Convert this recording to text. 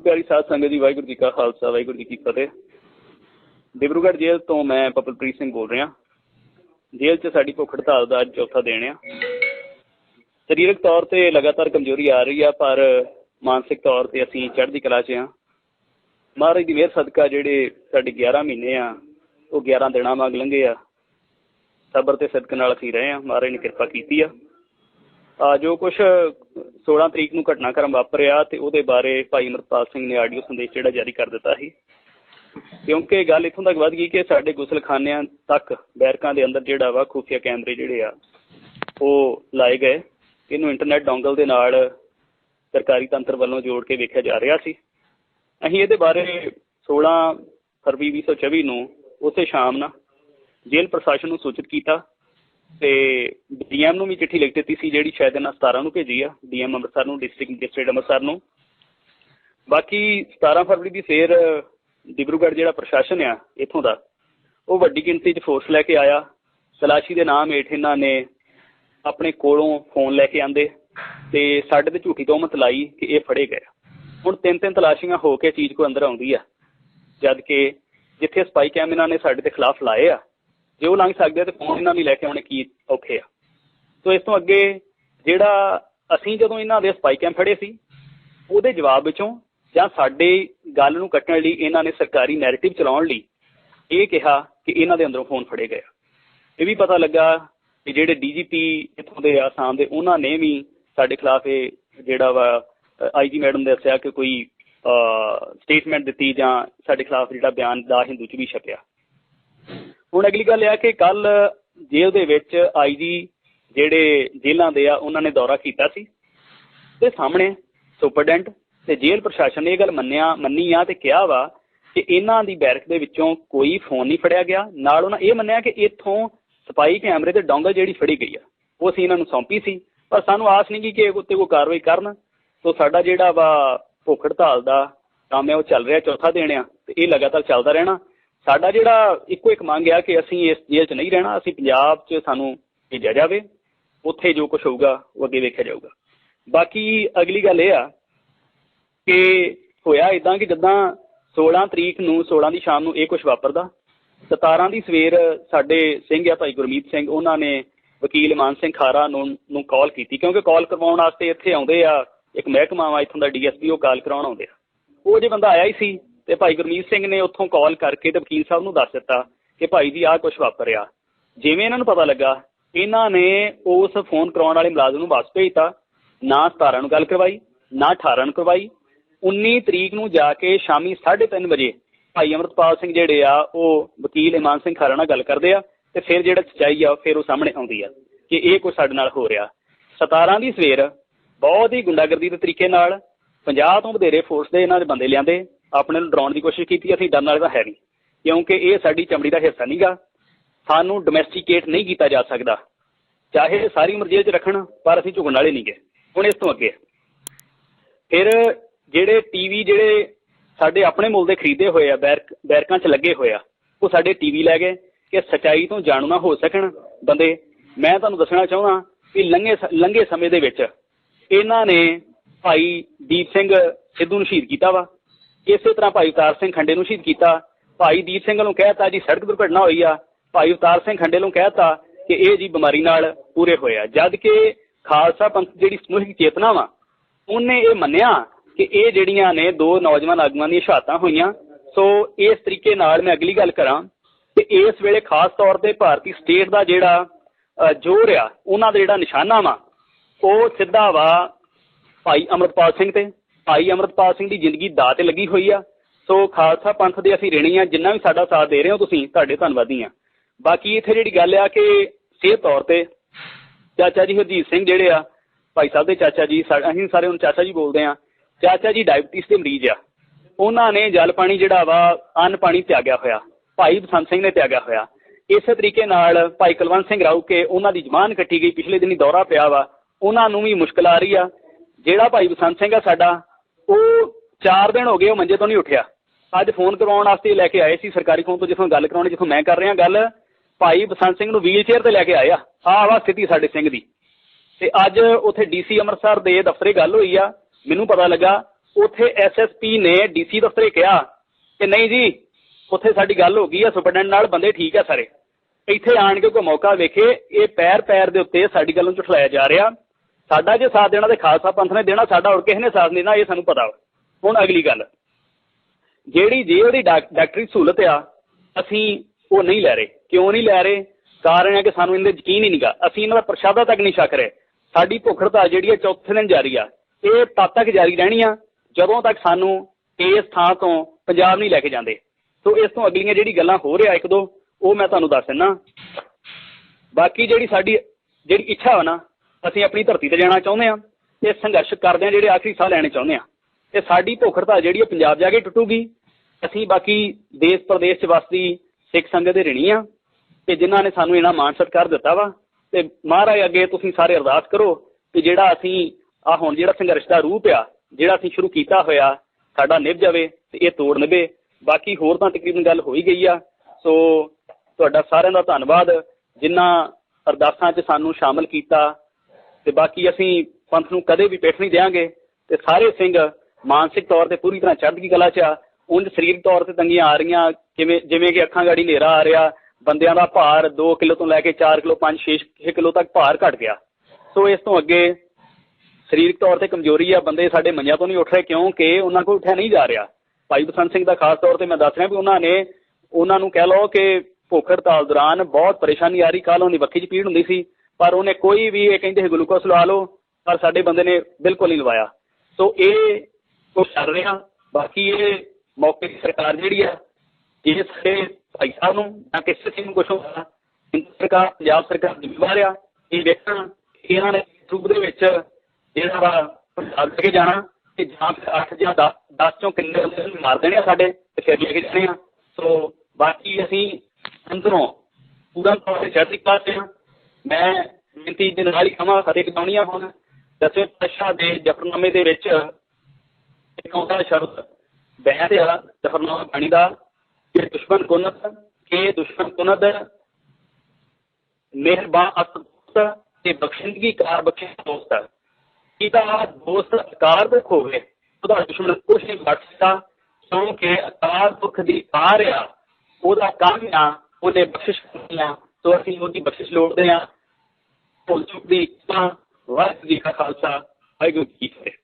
ਪਿਆਰੀ ਸਾਧ ਸੰਗਤ ਜੀ, ਵਾਹਿਗੁਰੂ ਜੀ ਕਾ ਖਾਲਸਾ, ਵਾਹਿਗੁਰੂ ਜੀ ਕੀ ਫਤਿਹ। ਡਿਬਰੂਗੜ੍ਹ ਜੇਲ੍ਹ ਤੋਂ ਮੈਂ ਪਪਲਪ੍ਰੀਤ ਸਿੰਘ ਬੋਲ ਰਿਹਾ। ਜੇਲ੍ਹ 'ਚ ਸਾਡੀ ਭੁੱਖ ਹੜਤਾਲ ਦਾ ਅੱਜ ਚੌਥਾ ਦਿਨ ਆ। ਸਰੀਰਕ ਤੌਰ ਤੇ ਲਗਾਤਾਰ ਕਮਜ਼ੋਰੀ ਆ ਰਹੀ ਆ, ਪਰ ਮਾਨਸਿਕ ਤੌਰ ਤੇ ਅਸੀਂ ਚੜ੍ਹਦੀ ਕਲਾ 'ਚ ਆ। ਮਹਾਰਾਜ ਦੀ ਮਿਹਰ ਸਦਕਾ ਜਿਹੜੇ ਸਾਡੇ 11 ਮਹੀਨੇ ਆ, ਉਹ 11 ਦਿਨਾਂ ਵਾਂਗ ਲੰਘੇ ਆ। ਸਬਰ ਤੇ ਸਦਕ ਨਾਲ ਅਸੀਂ ਰਹੇ ਆ। ਮਹਾਰਾਜ ਨੇ ਕਿਰਪਾ ਕੀਤੀ ਆ ਆ। ਜੋ ਕੁਝ 16 ਤਰੀਕ ਨੂੰ ਘਟਨਾਕ੍ਰਮ ਵਾਪਰਿਆ ਤੇ ਉਹਦੇ ਬਾਰੇ ਭਾਈ ਅਮਰਪਾਲ ਸਿੰਘ ਨੇ ਆਡੀਓ ਸੰਦੇਸ਼ ਜਿਹੜਾ ਜਾਰੀ ਕਰ ਦਿੱਤਾ ਸੀ। ਕਿਉਂਕਿ ਗੱਲ ਇੱਥੋਂ ਤੱਕ ਵੱਧ ਗਈ ਕਿ ਸਾਡੇ ਗੁਸਲਖਾਨਿਆਂ ਤੱਕ, ਬੈਰਕਾਂ ਦੇ ਅੰਦਰ ਜਿਹੜਾ ਵਾ, ਖੂਫੀਆ ਕੈਮਰੇ ਜਿਹੜੇ ਆ, ਉਹ ਲਾਏ ਗਏ। ਇਹਨੂੰ ਇੰਟਰਨੈਟ ਡੋਂਗਲ ਦੇ ਨਾਲ ਸਰਕਾਰੀ ਤੰਤਰ ਵੱਲੋਂ ਜੋੜ ਕੇ ਵੇਖਿਆ ਜਾ ਰਿਹਾ ਸੀ। ਅਸੀਂ ਇਹਦੇ ਬਾਰੇ 16 ਫਰਵਰੀ 2024 ਨੂੰ, ਉਸੇ ਸ਼ਾਮ ਨਾ ਜੇਲ੍ਹ ਪ੍ਰਸ਼ਾਸਨ ਨੂੰ ਸੂਚਿਤ ਕੀਤਾ। ਤੇ ਡੀਐਮ ਨੂੰ ਵੀ ਚਿੱਠੀ ਲਿਖ ਦਿੱਤੀ ਸੀ, ਜਿਹੜੀ ਸ਼ਾਇਦ ਇਹਨਾਂ 17 ਨੂੰ ਭੇਜੀ ਆ। ਡੀਐਮ ਅੰਮ੍ਰਿਤਸਰ ਨੂੰ ਡਿਸਟ੍ਰਿਕਟ ਮੈਜਿਸਟ੍ਰੇਟ ਅੰਮ੍ਰਿਤਸਰ ਨੂੰ। ਬਾਕੀ 17 ਫਰਵਰੀ ਦੀ ਫੇਰ ਡਿਬਰੂਗੜ੍ਹ ਜਿਹੜਾ ਪ੍ਰਸ਼ਾਸਨ ਆ, ਇੱਥੋਂ ਦਾ, ਉਹ ਵੱਡੀ ਗਿਣਤੀ 'ਚ ਫੋਰਸ ਲੈ ਕੇ ਆਇਆ। ਤਲਾਸ਼ੀ ਦੇ ਨਾਮ ਹੇਠ ਇਹਨਾਂ ਨੇ ਆਪਣੇ ਕੋਲੋਂ ਫੋਨ ਲੈ ਕੇ ਆਂਦੇ ਤੇ ਸਾਡੇ ਤੇ ਝੂਠੀ ਤੋਹਮਤ ਲਾਈ ਕਿ ਇਹ ਫੜੇ ਗਏ। ਹੁਣ ਤਿੰਨ ਤਿੰਨ ਤਲਾਸ਼ੀਆਂ ਹੋ ਕੇ ਚੀਜ਼ ਕੋ ਅੰਦਰ ਆਉਂਦੀ ਆ, ਜਦ ਕਿ ਜਿੱਥੇ ਸਪਾਈ ਕੈਮ ਇਹਨਾਂ ਨੇ ਸਾਡੇ ਦੇ ਖਿਲਾਫ ਲਾਏ ਆ ਜੇ ਉਹ ਲੰਘ ਸਕਦੇ ਆ ਤੇ ਫੋਨ ਇਹਨਾਂ ਨੂੰ ਲੈ ਕੇ ਆਉਣੇ ਕੀ ਔਖੇ ਆ। ਸੋ ਇਸ ਤੋਂ ਅੱਗੇ ਜਿਹੜਾ ਅਸੀਂ ਜਦੋਂ ਇਹਨਾਂ ਦੇ ਸਪਾਈ ਕੈਂਪ ਫੜੇ ਸੀ, ਉਹਦੇ ਜਵਾਬ ਵਿੱਚੋਂ ਜਾਂ ਸਾਡੇ ਗੱਲ ਨੂੰ ਕੱਟਣ ਲਈ ਇਹਨਾਂ ਨੇ ਸਰਕਾਰੀ ਨੈਰੇਟਿਵ ਚਲਾਉਣ ਲਈ ਇਹ ਕਿਹਾ ਕਿ ਇਹਨਾਂ ਦੇ ਅੰਦਰੋਂ ਫੋਨ ਫੜੇ ਗਏ ਇਹ ਵੀ ਪਤਾ ਲੱਗਾ ਕਿ ਜਿਹੜੇ ਡੀਜੀਪੀ ਇੱਥੋਂ ਦੇ ਆਸਾਮ ਦੇ, ਉਹਨਾਂ ਨੇ ਵੀ ਸਾਡੇ ਖਿਲਾਫ ਇਹ ਜਿਹੜਾ ਵਾ ਆਈਜੀ ਮੈਡਮ ਨੇ ਦੱਸਿਆ ਕਿ ਕੋਈ ਸਟੇਟਮੈਂਟ ਦਿੱਤੀ ਜਾਂ ਸਾਡੇ ਖਿਲਾਫ ਜਿਹੜਾ ਬਿਆਨ ਦਾ ਹਿੰਦੂ ਚ ਵੀ ਛਪਿਆ। ਹੁਣ ਅਗਲੀ ਗੱਲ ਇਹ ਆ ਕਿ ਕੱਲ ਜੇਲ੍ਹ ਦੇ ਵਿੱਚ ਆਈਜੀ ਜਿਹੜੇ ਜੇਲ੍ਹਾਂ ਦੇ ਆ, ਉਹਨਾਂ ਨੇ ਦੌਰਾ ਕੀਤਾ ਸੀ। ਤੇ ਸਾਹਮਣੇ ਸੁਪਰਡੈਂਟ ਤੇ ਜੇਲ੍ਹ ਪ੍ਰਸ਼ਾਸਨ ਨੇ ਇਹ ਗੱਲ ਮੰਨਿਆ, ਮੰਨੀ ਆ ਤੇ ਕਿਹਾ ਵਾ ਕਿ ਇਹਨਾਂ ਦੀ ਬੈਰਕ ਦੇ ਵਿੱਚੋਂ ਕੋਈ ਫੋਨ ਨਹੀਂ ਫੜਿਆ ਗਿਆ। ਨਾਲ ਉਹਨਾਂ ਇਹ ਮੰਨਿਆ ਕਿ ਇੱਥੋਂ ਸਪਾਈ ਕੈਮਰੇ ਤੇ ਡੋਂਗਲ ਜਿਹੜੀ ਫੜੀ ਗਈ ਆ, ਉਹ ਅਸੀਂ ਇਹਨਾਂ ਨੂੰ ਸੌਂਪੀ ਸੀ। ਪਰ ਸਾਨੂੰ ਆਸ ਨਹੀਂ ਕਿ ਇਹ ਉੱਤੇ ਕੋਈ ਕਾਰਵਾਈ ਕਰਨ। ਸੋ ਸਾਡਾ ਜਿਹੜਾ ਵਾ ਭੁੱਖ ਹੜਤਾਲ ਦਾ ਕੰਮ ਹੈ, ਉਹ ਚੱਲ ਰਿਹਾ ਚੌਥਾ ਦਿਨ ਆ ਤੇ ਇਹ ਲਗਾਤਾਰ ਚੱਲਦਾ ਰਹਿਣਾ। ਸਾਡਾ ਜਿਹੜਾ ਇੱਕੋ ਇੱਕ ਮੰਗ ਆ ਕਿ ਅਸੀਂ ਇਸ ਜੇਲ੍ਹ 'ਚ ਨਹੀਂ ਰਹਿਣਾ, ਅਸੀਂ ਪੰਜਾਬ 'ਚ ਸਾਨੂੰ ਭੇਜਿਆ ਜਾਵੇ, ਉੱਥੇ ਜੋ ਕੁਝ ਹੋਊਗਾ, ਉਹ ਅੱਗੇ ਵੇਖਿਆ ਜਾਊਗਾ। ਬਾਕੀ ਅਗਲੀ ਗੱਲ ਇਹ ਆ ਕਿ ਹੋਇਆ ਇਦਾਂ ਕਿ ਜਦੋਂ 16 ਤਰੀਕ ਨੂੰ 16 ਦੀ ਸ਼ਾਮ ਨੂੰ ਇਹ ਕੁਝ ਵਾਪਰਦਾ 17 ਦੀ ਸਵੇਰ ਸਾਡੇ ਸਿੰਘ ਆ ਭਾਈ ਗੁਰਮੀਤ ਸਿੰਘ, ਉਹਨਾਂ ਨੇ ਵਕੀਲ ਮਾਨ ਸਿੰਘ ਖਾਰਾ ਨੂੰ ਨੂੰ ਕਾਲ ਕੀਤੀ, ਕਿਉਂਕਿ ਕਾਲ ਕਰਵਾਉਣ ਵਾਸਤੇ ਇੱਥੇ ਆਉਂਦੇ ਆ, ਇੱਕ ਮਹਿਕਮਾ ਵਾ, ਇੱਥੋਂ ਦਾ ਡੀਐਸਪੀ, ਉਹ ਕਾਲ ਕਰਾਉਣ ਆਉਂਦੇ ਆ। ਉਹ ਜੇ ਬੰਦਾ ਆਇਆ ਹੀ ਸੀ ਤੇ ਭਾਈ ਗੁਰਮੀਤ ਸਿੰਘ ਨੇ ਉੱਥੋਂ ਕਾਲ ਕਰਕੇ ਤੇ ਵਕੀਲ ਸਾਹਿਬ ਨੂੰ ਦੱਸ ਦਿੱਤਾ ਕਿ ਭਾਈ ਜੀ ਆਹ ਕੁਝ ਵਾਪਰਿਆ। ਜਿਵੇਂ ਇਹਨਾਂ ਨੂੰ ਪਤਾ ਲੱਗਾ, ਇਹਨਾਂ ਨੇ ਉਸ ਫੋਨ ਕਰਾਉਣ ਵਾਲੇ ਮੁਲਾਜ਼ਮ ਨੂੰ ਵਾਪਸ ਭੇਜਤਾ। ਨਾ 17 ਨੂੰ ਗੱਲ ਕਰਵਾਈ, ਨਾ 18 ਨੂੰ ਕਰਵਾਈ। 19 ਤਰੀਕ ਨੂੰ ਜਾ ਕੇ ਸ਼ਾਮੀ 3:30 ਵਜੇ ਭਾਈ ਅਮਰਤਪਾਲ ਸਿੰਘ ਜਿਹੜੇ ਆ, ਉਹ ਵਕੀਲ ਇਮਾਨ ਸਿੰਘ ਖਾਰਾ ਨਾਲ ਗੱਲ ਕਰਦੇ ਆ ਤੇ ਫਿਰ ਜਿਹੜਾ ਸਚਾਈ ਆ ਫਿਰ ਉਹ ਸਾਹਮਣੇ ਆਉਂਦੀ ਆ ਕਿ ਇਹ ਕੁਝ ਸਾਡੇ ਨਾਲ ਹੋ ਰਿਹਾ। 17 ਦੀ ਸਵੇਰ ਬਹੁਤ ਹੀ ਗੁੰਡਾਗਰਦੀ ਦੇ ਤਰੀਕੇ ਨਾਲ 50 ਤੋਂ ਵਧੇਰੇ ਫੋਰਸ ਦੇ ਇਹਨਾਂ ਦੇ ਬੰਦੇ ਲਿਆਂਦੇ। ਆਪਣੇ ਨੂੰ ਡਰਾਉਣ ਦੀ ਕੋਸ਼ਿਸ਼ ਕੀਤੀ, ਅਸੀਂ ਡਰਨ ਵਾਲੇ ਤਾਂ ਹੈ ਨਹੀਂ। ਕਿਉਂਕਿ ਇਹ ਸਾਡੀ ਚਮੜੀ ਦਾ ਹਿੱਸਾ ਨਹੀਂਗਾ ਸਾਨੂੰ ਡੋਮੈਸਟੀਕੇਟ ਨਹੀਂ ਕੀਤਾ ਜਾ ਸਕਦਾ। ਚਾਹੇ ਸਾਰੀ ਉਮਰ ਜੇਲ੍ਹ 'ਚ ਰੱਖਣ, ਪਰ ਅਸੀਂ ਝੁਕਣ ਵਾਲੇ ਨਹੀਂਗੇ ਹੁਣ ਇਸ ਤੋਂ ਅੱਗੇ। ਫਿਰ ਜਿਹੜੇ ਟੀਵੀ ਜਿਹੜੇ ਸਾਡੇ ਆਪਣੇ ਮੁੱਲ ਦੇ ਖਰੀਦੇ ਹੋਏ ਆ, ਬੈਰਕ, ਬੈਰਕਾਂ 'ਚ ਲੱਗੇ ਹੋਏ ਆ, ਉਹ ਸਾਡੇ ਟੀਵੀ ਲੈ ਗਏ ਕਿ ਸਚਾਈ ਤੋਂ ਜਾਣੂ ਨਾ ਹੋ ਸਕਣ ਬੰਦੇ। ਮੈਂ ਤੁਹਾਨੂੰ ਦੱਸਣਾ ਚਾਹੁੰਦਾ ਕਿ ਲੰਘੇ ਲੰਘੇ ਸਮੇਂ ਦੇ ਵਿੱਚ ਇਹਨਾਂ ਨੇ ਭਾਈ ਦੀਪ ਸਿੰਘ ਸਿੱਧੂ ਨੂੰ ਸ਼ਹੀਦ ਕੀਤਾ ਵਾ। ਇਸੇ ਤਰ੍ਹਾਂ ਭਾਈ ਉਤਾਰ ਸਿੰਘ ਖੰਡੇ ਨੂੰ ਸ਼ਹੀਦ ਕੀਤਾ। ਭਾਈ ਦੀਪ ਸਿੰਘ ਨੂੰ ਕਹਿਤਾ, ਜੀ, ਸੜਕ ਦੁਰਘਟਨਾ ਹੋਈ ਆ। ਭਾਈ ਉਤਾਰ ਸਿੰਘ ਖੰਡੇ ਨੂੰ ਕਹਿਤਾ ਕਿ ਇਹ ਜੀ ਬਿਮਾਰੀ ਨਾਲ ਪੂਰੇ ਹੋਏ ਆ। ਜਦ ਕਿ ਖਾਲਸਾ ਪੰਥ ਜਿਹੜੀ ਸਮੂਹਿਕ ਚੇਤਨਾ ਵਾ, ਉਹਨੇ ਇਹ ਮੰਨਿਆ ਕਿ ਇਹ ਜਿਹੜੀਆਂ ਨੇ ਦੋ ਨੌਜਵਾਨ ਆਗੂਆਂ ਦੀਆਂ ਸ਼ਹਾਦਤਾਂ ਹੋਈਆਂ, ਸੋ ਇਸ ਤਰੀਕੇ ਨਾਲ ਮੈਂ ਅਗਲੀ ਗੱਲ ਕਰਾਂ ਕਿ ਇਸ ਵੇਲੇ ਖਾਸ ਤੌਰ ਤੇ ਭਾਰਤੀ ਸਟੇਟ ਦਾ ਜਿਹੜਾ ਜੋਰ ਆ, ਉਹਨਾਂ ਦਾ ਜਿਹੜਾ ਨਿਸ਼ਾਨਾ ਵਾ, ਉਹ ਸਿੱਧਾ ਵਾ ਭਾਈ ਅਮਰਪਾਲ ਸਿੰਘ ਤੇ। ਭਾਈ ਅਮਰਪਾਲ ਸਿੰਘ ਦੀ ਜ਼ਿੰਦਗੀ ਦਾਅ ਤੇ ਲੱਗੀ ਹੋਈ ਆ। ਸੋ ਖਾਲਸਾ ਪੰਥ ਦੇ ਅਸੀਂ ਰੇਣੀ ਆ। ਜਿੰਨਾ ਵੀ ਸਾਡਾ ਸਾਥ ਦੇ ਰਹੇ ਹੋ ਤੁਸੀਂ, ਤੁਹਾਡੇ ਧੰਨਵਾਦੀ ਆ। ਬਾਕੀ ਇੱਥੇ ਜਿਹੜੀ ਗੱਲ ਆ ਕਿ ਸਿਹਤ ਤੌਰ ਤੇ ਚਾਚਾ ਜੀ ਹਰਜੀਤ ਸਿੰਘ ਜਿਹੜੇ ਆ, ਭਾਈ ਸਾਹਿਬ ਦੇ ਚਾਚਾ ਜੀ ਅਸੀਂ ਸਾਰੇ ਉਹਨੂੰ ਚਾਚਾ ਜੀ ਬੋਲਦੇ ਆ। ਚਾਚਾ ਜੀ ਡਾਇਬਟੀਸ ਦੇ ਮਰੀਜ਼ ਆ। ਉਹਨਾਂ ਨੇ ਜਲ ਪਾਣੀ ਜਿਹੜਾ ਵਾ, ਅੰਨ ਪਾਣੀ ਤਿਆਗਿਆ ਹੋਇਆ। ਭਾਈ ਬਸੰਤ ਸਿੰਘ ਨੇ ਤਿਆਗਿਆ ਹੋਇਆ। ਇਸੇ ਤਰੀਕੇ ਨਾਲ ਭਾਈ ਕੁਲਵੰਤ ਸਿੰਘ ਰਾਉ ਕੇ ਉਹਨਾਂ ਦੀ ਜ਼ਮਾਨ ਕੱਟੀ ਗਈ। ਪਿਛਲੇ ਦਿਨੀ ਦੌਰਾ ਪਿਆ ਵਾ। ਉਹਨਾਂ ਨੂੰ ਵੀ ਮੁਸ਼ਕਲ ਆ ਰਹੀ ਆ। ਜਿਹੜਾ ਭਾਈ ਬਸੰਤ ਸਿੰਘ ਆ ਸਾਡਾ ਉਹ ਚਾਰ ਦਿਨ ਹੋ ਗਏ ਉਹ ਮੰਜੇ ਤੋਂ ਨਹੀਂ ਉੱਠਿਆ। ਅੱਜ ਫੋਨ ਕਰਵਾਉਣ ਵਾਸਤੇ ਲੈ ਕੇ ਆਏ ਸੀ ਸਰਕਾਰੀ ਫੋਨ ਤੋਂ, ਜਿੱਥੋਂ ਗੱਲ ਕਰਾਉਣੀ, ਜਿੱਥੋਂ ਮੈਂ ਕਰ ਰਿਹਾ ਗੱਲ, ਭਾਈ ਬਸੰਤ ਸਿੰਘ ਨੂੰ ਵੀਲਚੇਅਰ ਤੇ ਲੈ ਕੇ ਆਏ ਆ। ਆਹ ਵਾ ਸਥਿਤੀ ਸਾਡੇ ਸਿੰਘ ਦੀ। ਤੇ ਅੱਜ ਉੱਥੇ ਡੀਸੀ ਅੰਮ੍ਰਿਤਸਰ ਦੇ ਦਫ਼ਤਰੇ ਗੱਲ ਹੋਈ ਆ। ਮੈਨੂੰ ਪਤਾ ਲੱਗਾ, ਉੱਥੇ ਐਸਐਸਪੀ ਨੇ ਡੀਸੀ ਦਫ਼ਤਰੇ ਕਿਹਾ ਕਿ ਨਹੀਂ ਜੀ, ਉੱਥੇ ਸਾਡੀ ਗੱਲ ਹੋ ਗਈ ਆ, ਸੁਪਰਡੈਂਟ ਨਾਲ ਬੰਦੇ ਠੀਕ ਆ ਸਾਰੇ। ਇੱਥੇ ਆਣ ਕੇ ਕੋਈ ਮੌਕਾ ਵੇਖੇ, ਇਹ ਪੈਰ ਪੈਰ ਦੇ ਉੱਤੇ ਸਾਡੀ ਗੱਲ ਨੂੰ ਝੁਠਲਾਇਆ ਜਾ ਰਿਹਾ। ਸਾਡਾ ਜੇ ਸਾਥ ਦੇਣਾ ਤੇ ਖਾਲਸਾ ਪੰਥ ਨੇ ਦੇਣਾ, ਸਾਡਾ ਹੋਰ ਕਿਸੇ ਨੇ ਸਾਥ ਨਹੀਂ ਦੇਣਾ, ਇਹ ਸਾਨੂੰ ਪਤਾ ਹੁਣ ਅਗਲੀ ਗੱਲ, ਜਿਹੜੀ ਜੇਲ੍ਹ ਦੀ ਡਾਕ- ਡਾਕਟਰੀ ਸਹੂਲਤ ਆ, ਅਸੀਂ ਉਹ ਨਹੀਂ ਲੈ ਰਹੇ। ਕਿਉਂ ਨਹੀਂ ਲੈ ਰਹੇ? ਕਾਰਨ ਹੈ ਕਿ ਸਾਨੂੰ ਇਹਦੇ ਯਕੀਨ ਹੀ ਨਹੀਂਗਾ ਅਸੀਂ ਇਹਨਾਂ ਦਾ ਪ੍ਰਸ਼ਾਦਾ ਤੱਕ ਨਹੀਂ ਛਕ ਰਹੇ। ਸਾਡੀ ਭੁੱਖ ਹੜਤਾਲ ਜਿਹੜੀ ਹੈ ਚੌਥੇ ਦਿਨ ਜਾਰੀ ਆ। ਇਹ ਤਦ ਤੱਕ ਜਾਰੀ ਰਹਿਣੀ ਆ, ਜਦੋਂ ਤੱਕ ਸਾਨੂੰ ਇਸ ਥਾਂ ਤੋਂ ਪੰਜਾਬ ਨਹੀਂ ਲੈ ਕੇ ਜਾਂਦੇ। ਸੋ ਇਸ ਤੋਂ ਅਗਲੀਆਂ ਜਿਹੜੀ ਗੱਲਾਂ ਹੋ ਰਿਹਾ ਇੱਕ ਦੋ, ਉਹ ਮੈਂ ਤੁਹਾਨੂੰ ਦੱਸ ਦਿੰਦਾ ਬਾਕੀ ਜਿਹੜੀ ਸਾਡੀ, ਜਿਹੜੀ ਇੱਛਾ ਵਾ ਨਾ ਅਸੀਂ ਆਪਣੀ ਧਰਤੀ ਤੇ ਜਾਣਾ ਚਾਹੁੰਦੇ ਆ ਤੇ ਸੰਘਰਸ਼ ਕਰਦੇ ਆ ਜਿਹੜੇ ਆਖਰੀ ਸਾਹ ਲੈਣੇ ਚਾਹੁੰਦੇ ਆ ਤੇ ਸਾਡੀ ਭੁੱਖ ਜਿਹੜੀ ਉਹ ਪੰਜਾਬ ਜਾ ਕੇ ਟੁੱਟੂਗੀ। ਅਸੀਂ ਬਾਕੀ ਦੇਸ਼ ਪ੍ਰਦੇਸ਼ ਚ ਵਸਦੀ ਸਿੱਖ ਸੰਗਤ ਦੇ ਰਣੀ ਆ ਤੇ ਜਿਨ੍ਹਾਂ ਨੇ ਸਾਨੂੰ ਇਹਨਾਂ ਮਾਣ ਸਤਿਕਾਰ ਦਿੱਤਾ ਵਾ ਤੇ ਮਹਾਰਾਜ ਅੱਗੇ ਤੁਸੀਂ ਸਾਰੇ ਅਰਦਾਸ ਕਰੋ ਕਿ ਜਿਹੜਾ ਅਸੀਂ ਆ ਹੁਣ ਜਿਹੜਾ ਸੰਘਰਸ਼ ਦਾ ਰੂਪ ਆ, ਜਿਹੜਾ ਅਸੀਂ ਸ਼ੁਰੂ ਕੀਤਾ ਹੋਇਆ, ਸਾਡਾ ਨਿਭ ਜਾਵੇ ਤੇ ਇਹ ਤੋੜ ਨਿਭੇ। ਬਾਕੀ ਹੋਰ ਤਾਂ ਤਕਰੀਬਨ ਗੱਲ ਹੋ ਹੀ ਗਈ ਆ। ਸੋ ਤੁਹਾਡਾ ਸਾਰਿਆਂ ਦਾ ਧੰਨਵਾਦ। ਜਿਨ੍ਹਾਂ ਅਰਦਾਸਾਂ 'ਚ ਸਾਨੂੰ ਸ਼ਾਮਲ ਕੀਤਾ ਤੇ ਬਾਕੀ ਅਸੀਂ ਪੰਥ ਨੂੰ ਕਦੇ ਵੀ ਪਿੱਠ ਨਹੀਂ ਦੇਵਾਂਗੇ ਤੇ ਸਾਰੇ ਸਿੰਘ ਮਾਨਸਿਕ ਤੌਰ ਤੇ ਪੂਰੀ ਤਰ੍ਹਾਂ ਚੜ੍ਹਦੀ ਕਲਾ 'ਚ ਆ, ਉਂਝ ਸਰੀਰਕ ਤੌਰ ਤੇ ਤੰਗੀਆਂ ਆ ਰਹੀਆਂ, ਕਿਵੇਂ, ਜਿਵੇਂ ਕਿ ਅੱਖਾਂ ਗਾੜੀ ਹਨੇਰਾ ਆ ਰਿਹਾ, ਬੰਦਿਆਂ ਦਾ ਭਾਰ 2 ਕਿਲੋ ਤੋਂ ਲੈ ਕੇ 4 ਕਿਲੋ 5 6 ਕਿਲੋ ਤੱਕ ਭਾਰ ਘਟ ਗਿਆ। ਸੋ ਇਸ ਤੋਂ ਅੱਗੇ ਸਰੀਰਕ ਤੌਰ ਤੇ ਕਮਜ਼ੋਰੀ ਆ, ਬੰਦੇ ਸਾਡੇ ਮੰਜਿਆਂ ਤੋਂ ਨਹੀਂ ਉੱਠ ਰਹੇ ਕਿਉਂਕਿ ਉਹਨਾਂ ਕੋਲ ਉੱਠਿਆ ਨਹੀਂ ਜਾ ਰਿਹਾ। ਭਾਈ ਬਸੰਤ ਸਿੰਘ ਦਾ ਖਾਸ ਤੌਰ ਤੇ ਮੈਂ ਦੱਸ ਰਿਹਾ ਵੀ ਉਹਨਾਂ ਨੇ, ਉਹਨਾਂ ਨੂੰ ਕਹਿ ਲਓ ਕਿ ਭੁੱਖ ਹੜਤਾਲ ਦੌਰਾਨ ਬਹੁਤ ਪਰੇਸ਼ਾਨੀ ਆ ਰਹੀ ਕੱਲ੍ਹ ਦੀ ਵੱਖੀ 'ਚ ਪੀੜ ਹੁੰਦੀ ਸੀ। ਪਰ ਉਹਨੇ ਕੋਈ ਵੀ ਇਹ ਕਹਿੰਦੇ ਸੀ ਗਲੂਕੋਸ ਲਵਾ ਲਓ, ਪਰ ਸਾਡੇ ਬੰਦੇ ਨੇ ਬਿਲਕੁਲ ਨਹੀਂ ਲਵਾਇਆ। ਸੋ ਇਹ ਕੁਛ ਕਰ ਰਿਹਾ, ਬਾਕੀ ਇਹ ਮੌਕੇ ਦੀ ਸਰਕਾਰ ਜਿਹੜੀ ਆ ਜੇ ਸਾਡੇ ਭਾਈ ਸਾਹਿਬ ਨੂੰ ਜਾਂ ਕਿਸੇ ਸਿੰਘ ਨੂੰ ਕੁਛ ਹੋਇਆ ਕੇਂਦਰ ਸਰਕਾਰ, ਪੰਜਾਬ ਸਰਕਾਰ ਜ਼ਿੰਮੇਵਾਰ ਆ। ਇਹ ਵੇਖਣ ਇਹਨਾਂ ਨੇ ਰੂਪ ਦੇ ਵਿੱਚ ਜਿਹੜਾ ਵਾ ਪੰਜਾਬ ਲੈ ਕੇ ਜਾਣਾ ਤੇ ਜਾਂ ਫਿਰ 8 ਜਾਂ 10 10 ਚੋਂ ਕਿੰਨੇ ਬੰਦੇ ਮਾਰ ਦੇਣੇ ਆ ਸਾਡੇ ਤੇ ਫਿਰ ਲੈ ਕੇ ਜਾਣੇ ਆ। ਸੋ ਬਾਕੀ ਅਸੀਂ ਅੰਦਰੋਂ ਪੂਰਾ ਤੌਰ ਤੇ ਚੜ੍ਹਦੀ ਕਲਾ 'ਚ ਹਾਂ ਮੈਂ ਬੇਨਤੀ ਦੇ ਨਾਲ ਹੀ ਕਹਾਂ, ਹਰੇਕ ਦੁਨੀਆ ਹੁਣ ਦਸਵੇਂ ਪਾਤਸ਼ਾਹ ਦੇ ਜਫਰਨਾਮੇ ਦੇ ਵਿੱਚ ਇੱਕ ਆਉਂਦਾ ਸ਼ਬਦ ਬਹਿਤ ਆ, ਜਫਰਨਾਮਾ ਬਾਣੀ ਦਾ, ਕਿ ਦੁਸ਼ਮਣ ਕੁਨਤ ਕਿ ਦੁਸ਼ਮਣ ਕੁਨਤ, ਮਿਹਰਬਾਨ ਅਸਤ ਤੇ ਬਖਸ਼ਿੰਦਗੀ ਕਾਰ ਬਖਸ਼ਿਸ਼ ਦੋਸਤ। ਇਹਦਾ ਦੋਸਤ ਅਕਾਰ ਦੁੱਖ ਹੋਵੇ, ਉਹਦਾ ਦੁਸ਼ਮਣ ਕੁਛ ਨਹੀਂ ਬਚ ਸਕਦਾ, ਕਿਉਂਕਿ ਅਕਾਰ ਦੁੱਖ ਦੀ ਕਾਰ ਆ, ਉਹਦਾ ਕੰਮ ਆ, ਉਹਨੇ ਬਖਸ਼ਿਸ਼ ਕਰਨੀ ਆ। ਸੋ ਅਸੀਂ ਉਹਦੀ ਬਖਸ਼ਿਸ਼ ਲੋੜਦੇ ਹਾਂ। ਭੁੱਲ ਚੁੱਕ ਦੀ ਤਾਂ ਵਾਹਿਗੁਰੂ ਜੀ ਕਾ ਖਾਲਸਾ, ਵਾਹਿਗੁਰੂ ਜੀ ਕੀ ਫਤਿਹ।